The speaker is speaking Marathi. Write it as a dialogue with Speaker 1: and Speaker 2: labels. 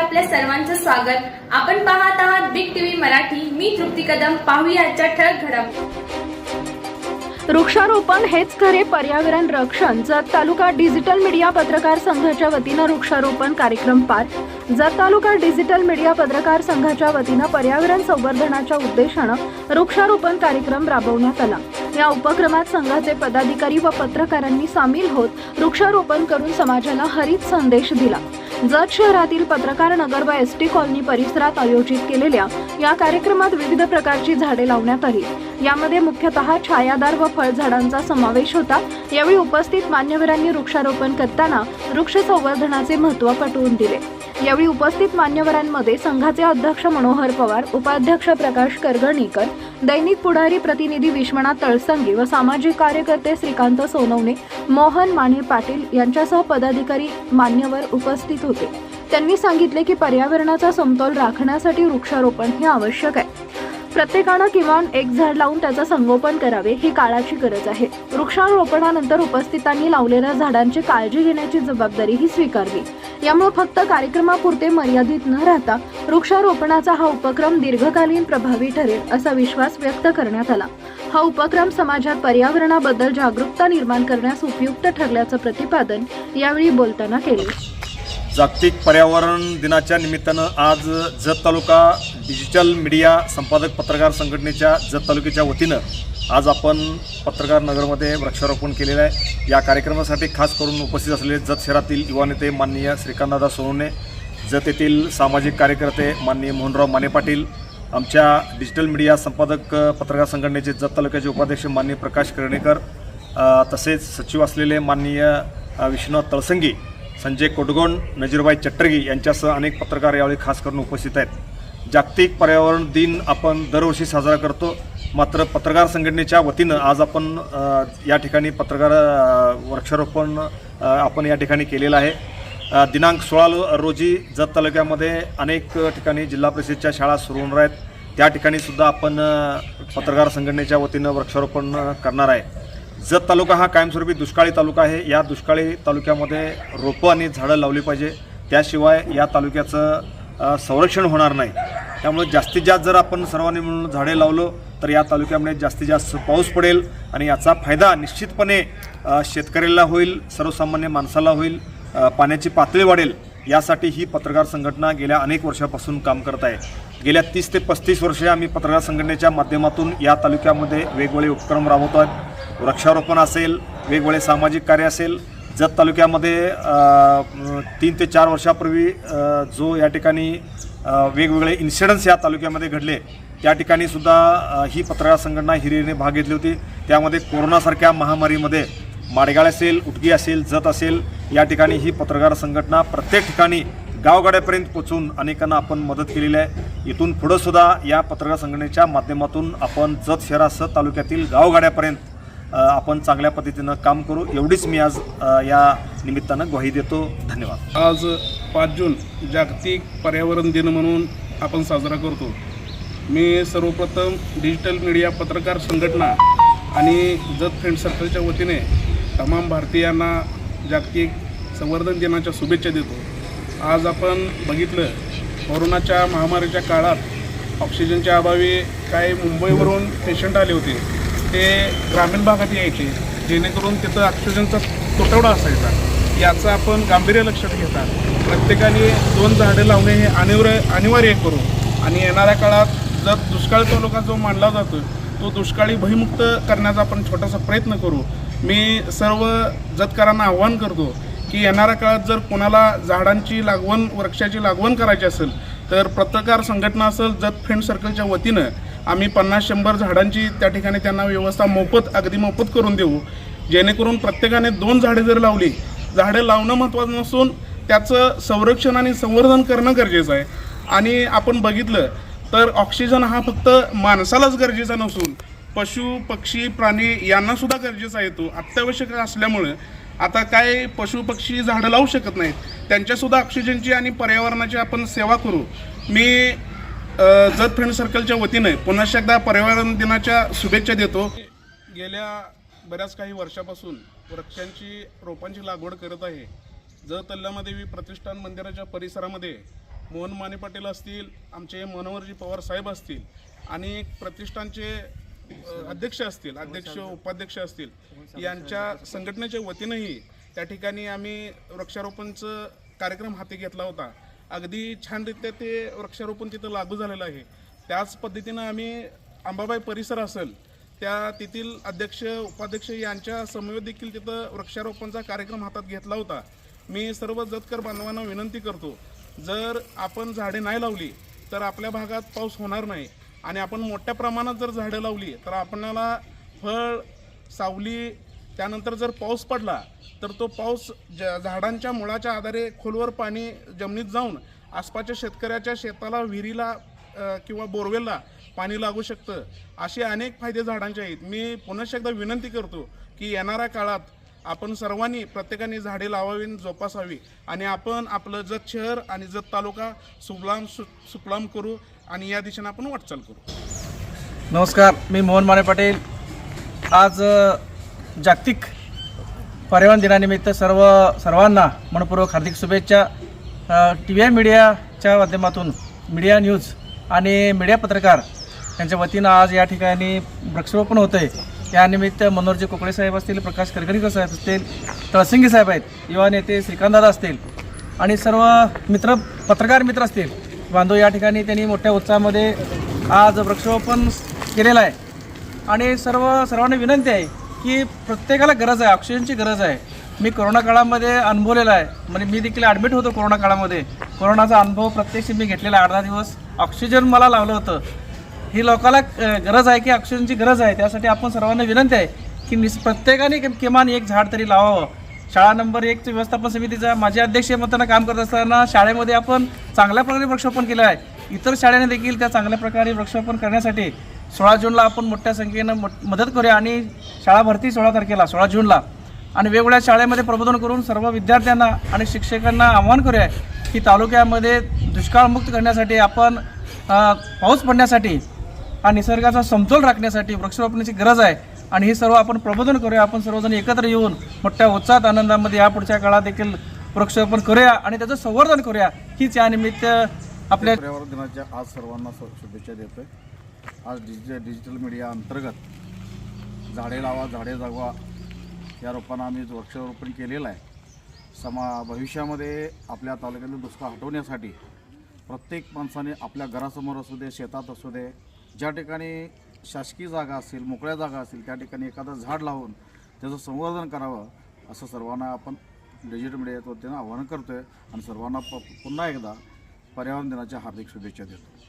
Speaker 1: आपल्या सर्वांचं स्वागत. आपण पाहत आहात बिग टीव्ही मराठी. मी तृप्ती कदम. पाहूया आजच्या ठळक घडामोडी
Speaker 2: वृक्षारोपण हेच खरे पर्यावरण रक्षण. जत तालुका डिजिटल मीडिया पत्रकार संघाच्या वतीनं वृक्षारोपण कार्यक्रम पार. जत तालुका डिजिटल मीडिया पत्रकार संघाच्या वतीनं पर्यावरण संवर्धनाच्या उद्देशानं वृक्षारोपण कार्यक्रम राबवण्यात आला. या उपक्रमात संघाचे पदाधिकारी व पत्रकारांनी सामील होत वृक्षारोपण करून समाजाला हरित संदेश दिला. जत शहरातील पत्रकार नगर व एस टी कॉलनी परिसरात आयोजित केलेल्या या कार्यक्रमात विविध प्रकारची झाडे लावण्यात आली. यामध्ये मुख्यतः छायादार व फळझाडांचा समावेश होता. यावेळी उपस्थित मान्यवरांनी वृक्षारोपण करताना वृक्ष संवर्धनाचे महत्त्व पटवून दिले. यावेळी उपस्थित मान्यवरांमध्ये संघाचे अध्यक्ष मनोहर पवार उपाध्यक्ष प्रकाश करगणीकर दैनिक पुढारी प्रतिनिधी विश्वनाथ तळसंगी व सामाजिक कार्यकर्ते श्रीकांत सोनवणे मोहन माने पाटील यांच्यासह पदाधिकारी मान्यवर उपस्थित होते. त्यांनी सांगितले की पर्यावरणाचा समतोल राखण्यासाठी वृक्षारोपण हे आवश्यक आहे. प्रत्येकानं किमान एक झाड लावून त्याचं संगोपन करावे ही काळाची गरज आहे. वृक्षारोपणानंतर उपस्थितांनी लावलेल्या झाडांची काळजी घेण्याची जबाबदारी ही स्वीकारली. यामुळे फक्त कार्यक्रमापुरते मर्यादित न राहता वृक्षारोपणाचा हा उपक्रम दीर्घकालीन प्रभावी ठरेल असा विश्वास व्यक्त करण्यात आला. हा उपक्रम समाजात पर्यावरणाबद्दल जागरूकता निर्माण करण्यास उपयुक्त ठरल्याचं प्रतिपादन यावेळी बोलताना केले.
Speaker 3: जागतिक पर्यावरण दिनाच्या निमित्तानं आज जत तालुका डिजिटल मीडिया संपादक पत्रकार संघटनेच्या जत तालुक्याच्या वतीनं आज आपण पत्रकार नगरमध्ये वृक्षारोपण केलेलं आहे. या कार्यक्रमासाठी खास करून उपस्थित असलेले जत शहरातील युवा नेते माननीय श्रीकांतदादा सोनवणे जत येथील सामाजिक कार्यकर्ते माननीय मोहनराव माने पाटील आमच्या डिजिटल मीडिया संपादक पत्रकार संघटनेचे जत तालुक्याचे उपाध्यक्ष माननीय प्रकाश कर्णेकर तसेच सचिव असलेले माननीय विश्वनाथ तळसंगी संजय कोटगोंड नजीरबाई चट्टरगी यांच्यासह अनेक पत्रकार यावेळी खास करून उपस्थित आहेत. जागतिक पर्यावरण दिन आपण दरवर्षी साजरा करतो. मात्र पत्रकार संघटनेच्या वतीनं आज आपण या ठिकाणी पत्रकार वृक्षारोपण आपण या ठिकाणी केलेलं आहे. दिनांक सोळा लो- रोजी जत तालुक्यामध्ये अनेक ठिकाणी जिल्हा परिषदच्या शाळा सुरू होणार आहेत. त्या ठिकाणी सुद्धा आपण पत्रकार संघटनेच्या वतीनं वृक्षारोपण करणार आहे. जत तालुका हा कायमस्वरूपी दुष्काळी तालुका आहे. या दुष्काळी तालुक्यामध्ये रोपं आणि झाडं लावली पाहिजे. त्याशिवाय या तालुक्याचं संरक्षण होणार नाही. त्यामुळे जास्तीत जास्त जर आपण सर्वांनी मिळून झाडे लावलो तर या तालुक्यामध्ये जास्तीत जास्त पाऊस पडेल आणि याचा फायदा निश्चितपणे शेतकऱ्याला होईल सर्वसामान्य माणसाला होईल पाण्याची पातळी वाढेल. यासाठी ही पत्रकार संघटना गेल्या अनेक वर्षापासून काम करत आहे. गेल्या तीस ते पस्तीस वर्षे आम्ही पत्रकार संघटनेच्या माध्यमातून या तालुक्यामध्ये वेगवेगळे उपक्रम राबवतो आहेत वृक्षारोपण असेल वेगवेगळे सामाजिक कार्य असेल जत तालुक्यामध्ये तीन ते चार वर्षापूर्वी जो या ठिकाणी वेगवेगळे इन्सिडन्स या तालुक्यामध्ये घडले त्या ठिकाणी सुद्धा ही पत्रकार संघटना हिरिरीने भाग घेतली होती. त्यामध्ये कोरोनासारख्या महामारीमध्ये माडगाळ असेल उटगी असेल जत असेल या ठिकाणी ही पत्रकार संघटना प्रत्येक ठिकाणी गावगाड्यापर्यंत पोचून अनेकांना आपण मदत केलेली आहे. इथून पुढंसुद्धा या पत्रकार संघटनेच्या माध्यमातून आपण जत शहरासह तालुक्यातील गावगाड्यापर्यंत आपण चांगल्या पद्धतीनं काम करू. एवढीच मी आज या निमित्तानं ग्वाही देतो. धन्यवाद.
Speaker 4: आज पाच जून जागतिक पर्यावरण दिन म्हणून आपण साजरा करतो. मी सर्वप्रथम डिजिटल मीडिया पत्रकार संघटना आणि जत फ्रेंड सर्कलच्या वतीने तमाम भारतीयांना जागतिक संवर्धन दिनाच्या शुभेच्छा देतो. आज आपण बघितलं कोरोनाच्या महामारीच्या काळात ऑक्सिजनच्या अभावी काही मुंबईवरून पेशंट आले होते. ते ग्रामीण भागात यायचे जेणेकरून तिथं ऑक्सिजनचा तुटवडा असायचा. याचं आपण गांभीर्य लक्षात घेता. प्रत्येकाने दोन झाडे लावणे हे अनिवार्य अनिवार्य करू आणि येणाऱ्या काळात जर दुष्काळ तालुका जो मानला जातो तो दुष्काळी भयमुक्त करण्याचा आपण छोटासा प्रयत्न करू. मी सर्व जतकरांना आव्हान करतो की येणाऱ्या काळात जर कोणाला झाडांची लागवण वृक्षाची लागवण करायची असेल तर पत्रकार संघटना असेल जत फ्रेंड सर्कलच्या वतीनं आम्ही पन्नास शंभर झाडांची त्या ठिकाणी त्यांना व्यवस्था मोफत अगदी मोफत करून देऊ. जेणेकरून प्रत्येकाने दोन झाडे जर लावली झाडं लावणं महत्त्वाचं नसून त्याचं संरक्षण आणि संवर्धन करणं गरजेचं आहे. आणि आपण बघितलं तर ऑक्सिजन हा फक्त माणसालाच गरजेचा नसून पशु पक्षी प्राणी यांनासुद्धा गरजेचा येतो. अत्यावश्यक असल्यामुळं आता काय पशु पक्षी झाडं लावू शकत नाहीत. त्यांच्यासुद्धा ऑक्सिजनची आणि पर्यावरणाची आपण सेवा करू. मी जत फ्रेंड सर्कलच्या वतीने पुन्हा एकदा पर्यावरण दिनाच्या शुभेच्छा देतो. गेल्या बऱ्याच काही वर्षापासून वृक्षांची रोपांची लागवड करत आहे. जत तल्लामादेवी प्रतिष्ठान मंदिराच्या परिसरामध्ये मोहन माने पाटील असतील आमचे मनोहरजी पवार साहेब असतील आणि प्रतिष्ठानचे अध्यक्ष असतील अध्यक्ष उपाध्यक्ष असतील यांच्या संघटनेच्या वतीनंही त्या ठिकाणी आम्ही वृक्षारोपणचं कार्यक्रम हाती घेतला होता. अगदी छानरित्या ते वृक्षारोपण तिथं लागू झालेलं आहे. त्याच पद्धतीनं आम्ही अंबाबाई परिसर असेल त्या तेथील अध्यक्ष उपाध्यक्ष यांच्या समवेत देखील तिथं वृक्षारोपणचा कार्यक्रम हातात घेतला होता. मी सर्व जतकर बांधवांना विनंती करतो जर आपण झाडे नाही लावली तर आपल्या भागात पाऊस होणार नाही. आणि आपण मोठ्या प्रमाणात जर झाडं लावली तर आपणाला फळ सावली त्यानंतर जर पाऊस पडला तर तो पाऊस ज झाडांच्या मुळाच्या आधारे खोलवर पाणी जमिनीत जाऊन आसपासच्या शेतकऱ्याच्या शेताला विहिरीला किंवा बोरवेलला पाणी लागू शकतं. असे अनेक फायदे झाडांचे आहेत. मी पुनश्च एकदा विनंती करतो की येणाऱ्या काळात आपण सर्वांनी प्रत्येकाने झाडे लावावी आणि जोपासावी आणि आपण आपलं जत शहर आणि जत तालुका सुफलाम सु सुफलाम करू आणि या दिशेने आपण वाटचाल करू.
Speaker 5: नमस्कार मी मोहन माने पाटील. आज जागतिक पर्यावरण दिनानिमित्त सर्व सर्वांना मनपूर्वक हार्दिक शुभेच्छा. टी व्ही आय मीडियाच्या माध्यमातून मीडिया न्यूज आणि मीडिया पत्रकार यांच्या वतीनं आज या ठिकाणी वृक्षरोपण होतं आहे यानिमित्त मनोहरजी कोकळे साहेब असतील प्रकाश करकरीकर साहेब असतील तळसिंगी साहेब आहेत युवा नेते श्रीकांतदादा असतील आणि सर्व मित्र पत्रकार मित्र असतील. बांधव या ठिकाणी त्यांनी मोठ्या उत्साहामध्ये आज वृक्षरोपण केलेलं आहे. आणि सर्व सर्वांना विनंती आहे की प्रत्येकाला गरज आहे ऑक्सिजनची गरज आहे. मी कोरोना काळामध्ये अनुभवलेला आहे. म्हणजे मी देखील ॲडमिट होतो कोरोना काळामध्ये. कोरोनाचा अनुभव प्रत्यक्ष मी घेतलेला आठ दहा दिवस. ऑक्सिजन मला लावलं होतं. ही लोकाला गरज आहे की ऑक्सिजनची गरज आहे त्यासाठी आपण सर्वांना विनंती आहे की निस प्रत्येकाने किमान एक झाड तरी लावावं. शाळा नंबर एकचं व्यवस्थापन समितीचा माझे अध्यक्ष मतांना काम करत असताना शाळेमध्ये आपण चांगल्या प्रकारे वृक्षारोपण केलं आहे. इतर शाळेने देखील त्या चांगल्या प्रकारे वृक्षारोपण करण्यासाठी सोळा जूनला आपण मोठ्या संख्येनं मदत करूया आणि शाळा भरती सोळा तारखेला सोळा जूनला. आणि वेगवेगळ्या शाळेमध्ये प्रबोधन करून सर्व विद्यार्थ्यांना आणि शिक्षकांना आवाहन करूया की तालुक्यामध्ये दुष्काळमुक्त करण्यासाठी आपण पाऊस पडण्यासाठी हा निसर्गाचा समतोल राखण्यासाठी वृक्षरोपणाची गरज आहे. आणि हे सर्व आपण प्रबोधन करूया. आपण सर्वजण एकत्र येऊन मोठ्या उत्साहात आनंदामध्ये या पुढच्या काळात देखील वृक्षरोपण करूया आणि त्याचं संवर्धन करूया. हीच यानिमित्त आपल्या
Speaker 6: पर्यावरण दिनाच्या आज सर्वांना शुभेच्छा देतोय. आज डिजिटल डिजिटल मीडिया अंतर्गत झाडे लावा झाडे जगवा या रोपांना आम्ही वृक्षारोपण केलेलं आहे. समा भविष्यामध्ये आपल्या तालुक्यातील दुष्काळ हटवण्यासाठी प्रत्येक माणसाने आपल्या घरासमोर असू दे शेतात असू दे ज्या ठिकाणी शासकीय जागा असतील मोकळ्या जागा असतील त्या ठिकाणी एखादं झाड लावून त्याचं संवर्धन करावं असं सर्वांना आपण डिजिटल मीडियाच्या वतीनं आवाहन करतो आहे आणि सर्वांना प पुन्हा एकदा पर्यावरण दिनाच्या हार्दिक शुभेच्छा देतो.